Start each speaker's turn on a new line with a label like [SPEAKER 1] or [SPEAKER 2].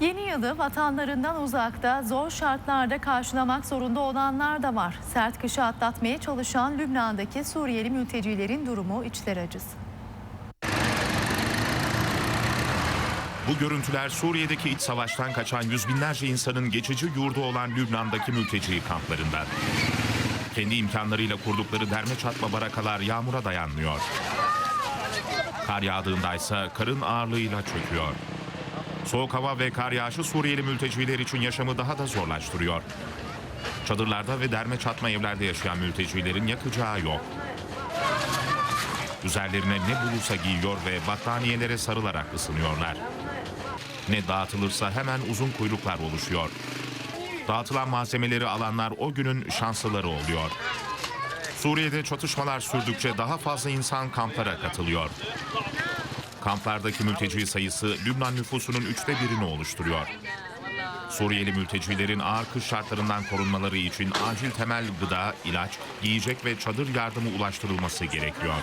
[SPEAKER 1] Yeni yılı vatanlarından uzakta zor şartlarda karşılamak zorunda olanlar da var. Sert kışı atlatmaya çalışan Lübnan'daki Suriyeli mültecilerin durumu içler acısı.
[SPEAKER 2] Bu görüntüler Suriye'deki iç savaştan kaçan yüz binlerce insanın geçici yurdu olan Lübnan'daki mülteci kamplarından. Kendi imkanlarıyla kurdukları derme çatma barakalar yağmura dayanmıyor. Kar yağdığında ise karın ağırlığıyla çöküyor. Soğuk hava ve kar yağışı Suriyeli mülteciler için yaşamı daha da zorlaştırıyor. Çadırlarda ve derme çatma evlerde yaşayan mültecilerin yakacağı yok. Üzerlerine ne bulursa giyiyor ve battaniyelere sarılarak ısınıyorlar. Ne dağıtılırsa hemen uzun kuyruklar oluşuyor. Dağıtılan malzemeleri alanlar o günün şanslıları oluyor. Suriye'de çatışmalar sürdükçe daha fazla insan kamplara katılıyor. Kamplardaki mülteci sayısı Lübnan nüfusunun üçte birini oluşturuyor. Suriyeli mültecilerin ağır kış şartlarından korunmaları için acil temel gıda, ilaç, giyecek ve çadır yardımı ulaştırılması gerekiyor.